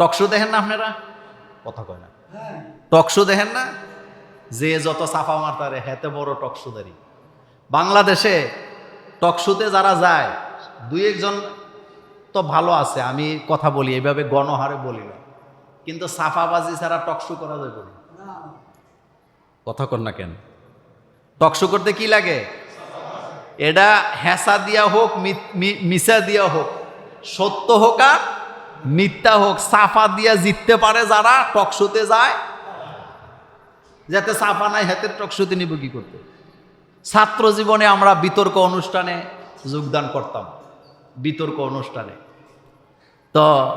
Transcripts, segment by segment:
Talk show দেখেন না আপনারা? কথা কয় না। টকশো দেখেন না? যে যত সাফা মারতারে হেতে বড় টকশোদারি বাংলাদেশে টকশোতে যারা যায় দুই একজন তো ভালো আছে আমি কথা বলি এইভাবে গণহারে বলি না। কিন্তু সাফাবাজি ছাড়া টকশো করা যাবে না কথা কর না কেন? টকশো করতে কি লাগে? এটা হেসা দিয়া হোক মি- মি- মিশা দিয়া হোক সত্য হোক আর মিথ্যা হোক, সাফা দিয়া জিততে পারে যারা, টকশোতে যায়। যাতে সাফা নাই, হাতের টকশোতে নিব কি করতে? ছাত্র জীবনে আমরা বিতর্ক অনুষ্ঠানে যোগদান করতাম। বিতর্ক অনুষ্ঠানে। তো,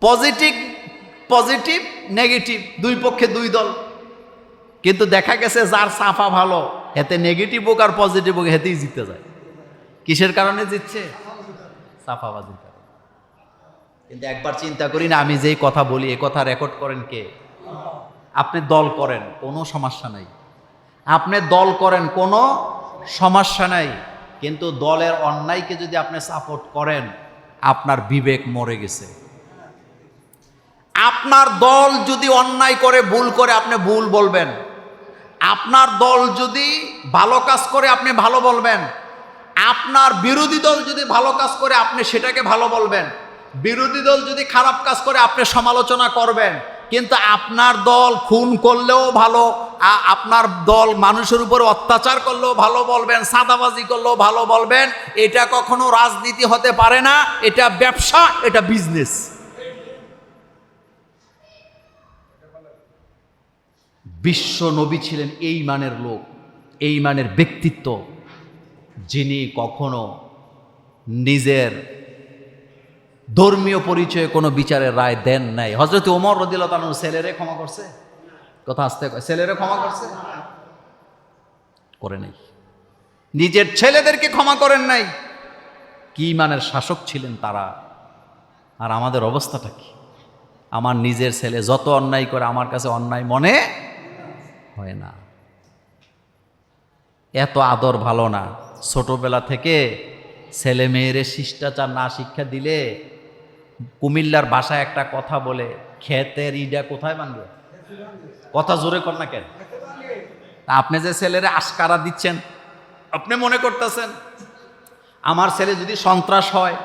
পজিটিভ পজিটিভ, নেগেটিভ, দুই পক্ষে দুই দল। কিন্তু দেখা গেছে যার সাফা ভালো এতে নেগেটিভ হোক আর পজিটিভ হোক, হেতেই জিতে যায়। কিসের কারণে জিতছে? সাফাবাজির কারণে। কিন্তু একবার চিন্তা করি না, আমি যেই কথা বলি এ কথা রেকর্ড করেন কে? আপনি দল করেন, কোনো সমস্যা নাই। আপনি দল করেন, কোনো সমস্যা নাই। কিন্তু দলের অন্যায়কে যদি আপনি সাপোর্ট করেন, আপনার বিবেক মরে গেছে। আপনার দল যদি অন্যায় করে, ভুল করে, আপনি ভুল বলবেন। আপনার দল যদি ভালো কাজ করে, আপনি ভালো বলবেন। আপনার বিরোধী দল যদি ভালো কাজ করে, আপনি সেটাকে ভালো বলবেন। বিরোধী দল যদি খারাপ কাজ করে, আপনি সমালোচনা করবেন। কিন্তু আপনার দল খুন করলেও ভালো আপনার দল মানুষের উপর অত্যাচার করলেও ভালো বলবেন, সাদাবাজি করলেও ভালো বলবেন, এটা কখনো রাজনীতি হতে পারে না, এটা ব্যবসা, এটা বিজনেস। বিশ্ব নবী ছিলেন এই মানের লোক, এই মানের ব্যক্তিত্ব, যিনি কখনো নিজের ধর্মীয় পরিচয়ে কোনো বিচারের রায় দেন নাই। হজরত ওমর রদিল্লা তালু ছেলেরে ক্ষমা করছে? কথা আসতে ছেলেরে ক্ষমা করছে? করে নাই। নিজের ছেলেদেরকে ক্ষমা করেন নাই। কি মানের শাসক ছিলেন তারা? আর আমাদের অবস্থাটা কি? আমার নিজের ছেলে যত অন্যায় করে আমার কাছে অন্যায় মনে হয় না। এত আদর ভালো না। ছোটবেলা থেকে ছেলে মেয়েরে শিষ্টাচার না শিক্ষা দিলে কুমিল্লার ভাষায় একটা কথা বলে, খেতের ইডা কোথায় ভাঙবে কথা জোরে কর না কেন? আপনি যে ছেলেরে আশকারা দিচ্ছেন, আপনি মনে করতেছেন, আমার ছেলে যদি সন্ত্রাস হয়,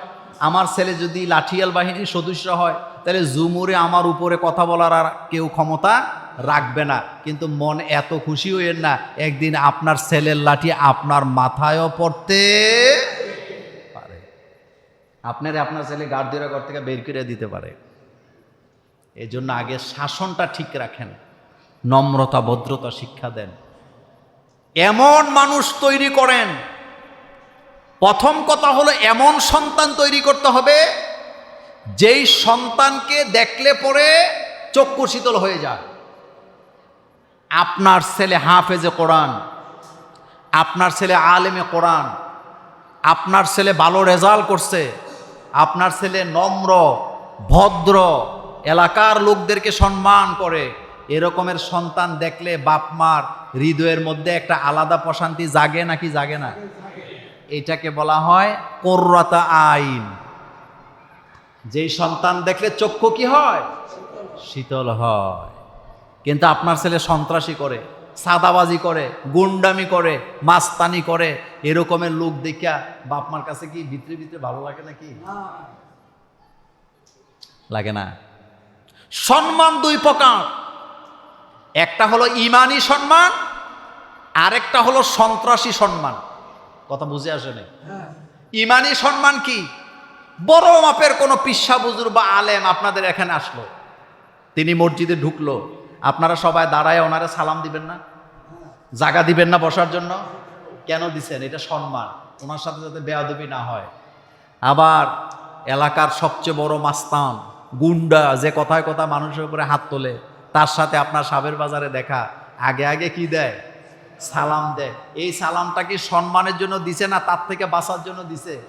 আমার ছেলে যদি লাঠিয়াল বাহিনীর সদস্য হয়, তাহলে জুমুরে আমার উপরে কথা বলার আর কেউ ক্ষমতা রাখবে না। কিন্তু মন এত খুশি হইয়েন না, একদিন আপনার ছেলের লাঠি আপনার মাথায়ও পড়তে আপনার আপনার ছেলে গার্দিরা ঘর থেকে বের করে দিতে পারে। এই জন্য আগে শাসনটা ঠিক রাখেন, নম্রতা, ভদ্রতা শিক্ষা দেন। এমন মানুষ তৈরি করেন, প্রথম কথা হলো এমন সন্তান তৈরি করতে হবে, যেই সন্তানকে দেখলে পরে চক্ষু শীতল হয়ে যায়। আপনার ছেলে হাফেজে কোরআন, আপনার ছেলে আলেমে কোরআন, আপনার ছেলে ভালো রেজাল্ট করছে আপনার ছেলে নম্র, ভদ্র, এলাকার লোকদেরকে সম্মান করে। এরকমের সন্তান দেখলে বাপ মার হৃদয়ের মধ্যে একটা আলাদা প্রশান্তি জাগে নাকি জাগে না? এটাকে বলা হয় কোর্রাতা আইন। যেই সন্তান দেখলে চক্ষু কি হয়? শীতল হয়। কিন্তু আপনার ছেলে সন্ত্রাসী করে। সাদাবাজি করে গুন্ডামি করে মাস্তানি করে এরকমের লোক দেখিয়া বাপ মার কাছে কি ভিতরে ভিতরে ভালো লাগে নাকি? লাগে না। সম্মান দুই প্রকার। একটা হলো ইমানি সম্মান আরেকটা হলো সন্ত্রাসী সম্মান। কথা বুঝে আসেনি ইমানি সম্মান কি? বড় মাপের কোনো পিসা বুজুর বা আলেম আপনাদের এখানে আসলো। তিনি মসজিদে ঢুকলো। আপনারা সবাই দাঁড়ায় ওনারে সালাম দিবেন না? জায়গা দিবেন না বসার জন্য? কেন দিছেন? এটা সম্মান। ওনার সাথে যাতে বেয়াদবি না হয়। আবার এলাকার সবচেয়ে বড় মাস্তান, গুন্ডা, যে কথায় কথা মানুষের উপরে হাত তোলে, তার সাথে আপনার সাবের বাজারে দেখা। আগে আগে কি দেয়? সালাম দেয়। এই সালামটা কি সম্মানের জন্য দিছে না তার থেকে বাঁচার জন্য দিছে?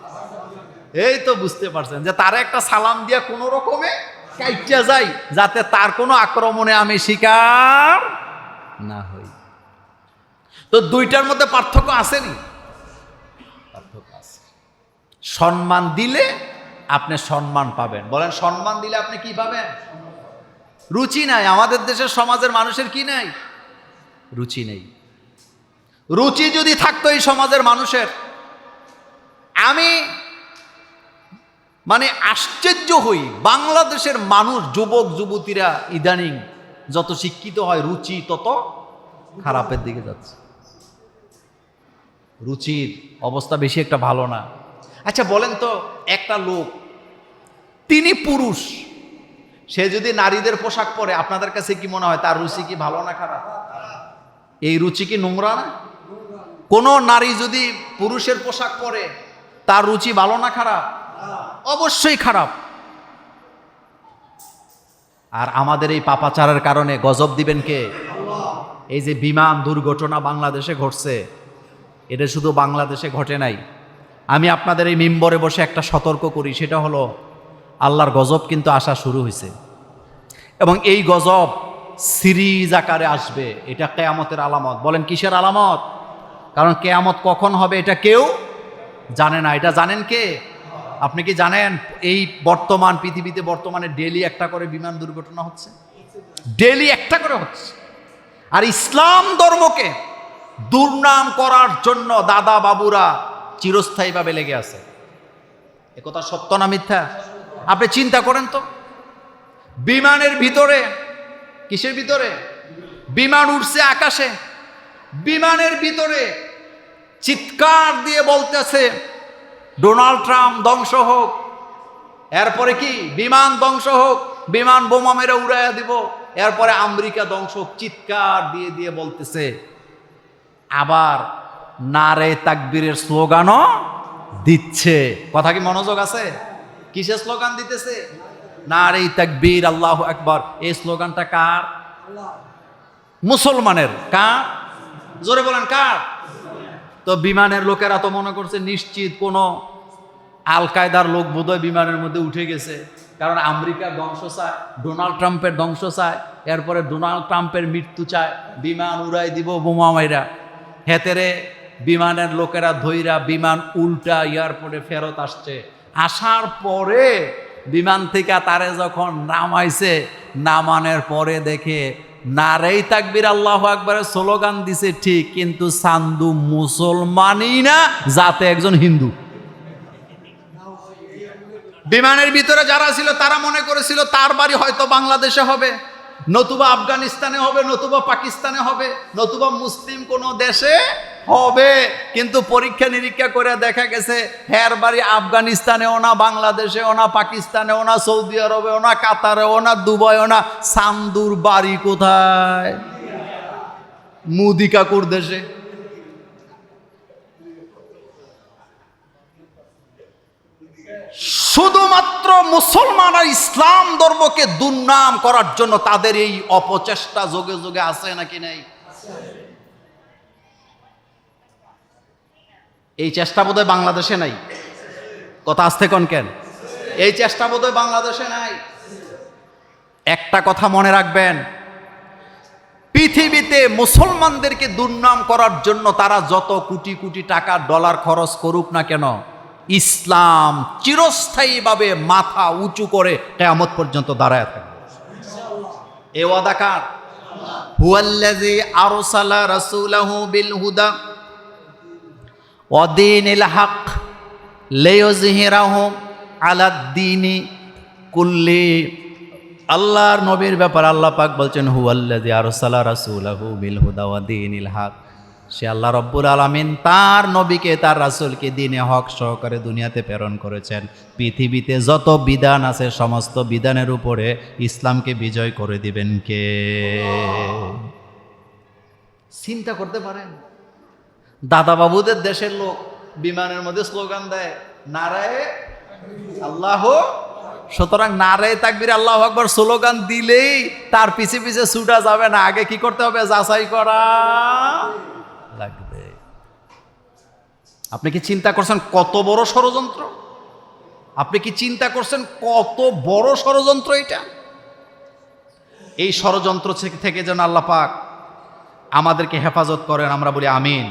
এই তো বুঝতে পারছেন যে তার একটা সালাম দিয়া কোনো রকমে কাইটা যাই, যাতে তার কোনো আক্রমণে আমি শিকার না হই। তো দুইটার মধ্যে পার্থক্য আসেনি? আছে। সম্মান দিলে আপনি সম্মান পাবেন। বলেন, সম্মান দিলে আপনি কি পাবেন? রুচি নাই। আমাদের দেশের সমাজের মানুষের কি নাই? রুচি নেই। রুচি যদি থাকতো এই সমাজের মানুষের, আমি মানে আশ্চর্য হই, বাংলাদেশের মানুষ, যুবক, যুবতীরা ইদানিং যত শিক্ষিত হয়, রুচি তত খারাপের দিকে যাচ্ছে। রুচির অবস্থা বেশি একটা ভালো না। আচ্ছা বলেন তো, একটা লোক, তিনি পুরুষ, সে যদি নারীদের পোশাক পরে, আপনাদের কাছে কি মনে হয় তার রুচি কি ভালো না খারাপ? এই রুচি কি নোংরা না? কোন নারী যদি পুরুষের পোশাক পরে, তার রুচি ভালো না খারাপ? অবশ্যই খারাপ। আর আমাদের এই পাপাচারের কারণে গজব দিবেন কে? এই যে বিমান দুর্ঘটনা বাংলাদেশে ঘটছে, এটা শুধু বাংলাদেশে ঘটে নাই। আমি আপনাদের এই মিম্বরে বসে একটা সতর্ক করি, সেটা হলো আল্লাহর গজব কিন্তু আসা শুরু হয়েছে। এবং এই গজব সিরিজ আকারে আসবে, এটা কেয়ামতের আলামত। বলেন, কিসের আলামত? কারণ কেয়ামত কখন হবে, এটা কেউ জানে না। এটা জানেন কে? আপনি কি জানেন এই বর্তমান, পৃথিবীতে বর্তমানে ডেলি একটা করে বিমান দুর্ঘটনা হচ্ছে? ডেলি একটা করে হচ্ছে। আর ইসলাম ধর্মকে দুর্নাম করার জন্য দাদা বাবুরা চিরস্থায়ীভাবে লেগে আছে। একথা সত্য না মিথ্যা? আপনি চিন্তা করেন তো। বিমানের ভিতরে, কিসের ভিতরে? বিমান উঠছে আকাশে। বিমানের ভিতরে চিৎকার দিয়ে বলতেছে ডোনাল্ড ট্রাম্প ধ্বংস হোক। এরপরে কি? বিমান ধ্বংস হোক, বিমান বোমা মেরে উড়াইয়া দিব। এরপরে আমেরিকা ধ্বংস চিৎকার দিয়ে দিয়ে বলতেছে। আবার নারে তাকবীরের স্লোগানও দিচ্ছে। কথা কি মনোযোগ আছে? কিসের স্লোগান দিতেছে? নারে তাকবীর, আল্লাহ একবার এই স্লোগানটা কার? মুসলমানের। কার? জোরে বলেন, কার? তো বিমানের লোকেরা তো মনে করছে নিশ্চিত কোনো আল কায়দার লোক বোধহয় বিমানের মধ্যে উঠে গেছে। কারণ আমেরিকার ধ্বংস চায়, ডোনাল্ড ট্রাম্পের ধ্বংস চায়, এরপরে ডোনাল্ড ট্রাম্পের মৃত্যু চায়, বিমান উড়াই দিব বোমা মাইরা। হেতেরে বিমানের লোকেরা ধইরা বিমান উল্টা এয়ারপোর্টে ফেরত আসছে। আসার পরে বিমান থেকে তারে যখন নামাইছে, নামানোর পরে দেখে নারেই তাকবির আল্লাহ একবারে স্লোগান দিছে, ঠিক, কিন্তু সান্দু মুসলমানই না, যাতে একজন হিন্দু। বিমানের ভিতরে যারা ছিল, তারা মনে করেছিল, তার বাড়ি হয়তো বাংলাদেশে হবে, নতুবা আফগানিস্তানে হবে, নতুবা পাকিস্তানে হবে, নতুবা মুসলিম কোনো দেশে হবে, কিন্তু পরীক্ষা নিরীক্ষা করে দেখা গেছে, হ্যার বাড়ি আফগানিস্তানেও না, বাংলাদেশেও না, পাকিস্তানেও না, সৌদি আরবেও না, কাতারেও না, দুবাইও না সান্দুর বাড়ি কোথায়? মুদি কাকুর দেশে। শুধুমাত্র মুসলমান আর ইসলাম ধর্মকে দুর্নাম করার জন্য তাদের এই অপচেষ্টা যোগে যোগে আছে নাকি নেই? এই চেষ্টা বোধহয় বাংলাদেশে নাই। কথা আসতে কন কেন? এই চেষ্টা বোধহয় বাংলাদেশে নাই। একটা কথা মনে রাখবেন পৃথিবীতে মুসলমানদেরকে দুর্নাম করার জন্য তারা যত কোটি কোটি টাকা ডলার খরচ করুক না কেন ইসলাম চিরস্থায়ীভাবে মাথা উঁচু করে কেয়ামত পর্যন্ত দাঁড়ায় থাকবে। এ ওয়াদা কার? হুয়াল্লাযী আরসালা রাসূলাহু বিল হুদা দীনিল হক লিইয়ুযহিরাহু আলাদ দীনি কুল্লি। আল্লাহর নবীর ব্যাপার আল্লাহ পাক বলছেন, হুয়াল্লাযী আরসালা রাসূলাহু বিল হুদা ওয়া দীনিল হক। সে আল্লাহ রব্বুল আলমিন তার নবীকে, তার রাসূলকে দিনে হক সহকারে দুনিয়াতে প্রেরণ করেছেন। পৃথিবীতে যত বিধান আছে, সমস্ত বিধানের উপরে ইসলামকে বিজয় করে দিবেন কে? চিন্তা করতে পারেন? দাদা বাবুদের দেশের লোক, বিমানের মধ্যে স্লোগান দেয়, নারায় আল্লাহ সুতরাং নারায় তাকবির আল্লাহ আকবর স্লোগান দিলেই তার পিছে পিছে ছুটা যাবে না। আগে কি করতে হবে? যাচাই করা লাগবে। আপনি কি চিন্তা করছেন কত বড় ষড়যন্ত্র? আপনি কি চিন্তা করছেন কত বড় ষড়যন্ত্র এটা? এই ষড়যন্ত্র থেকে যেন আল্লাহ পাক আমাদেরকে হেফাজত করেন, আমরা বলি আমিন।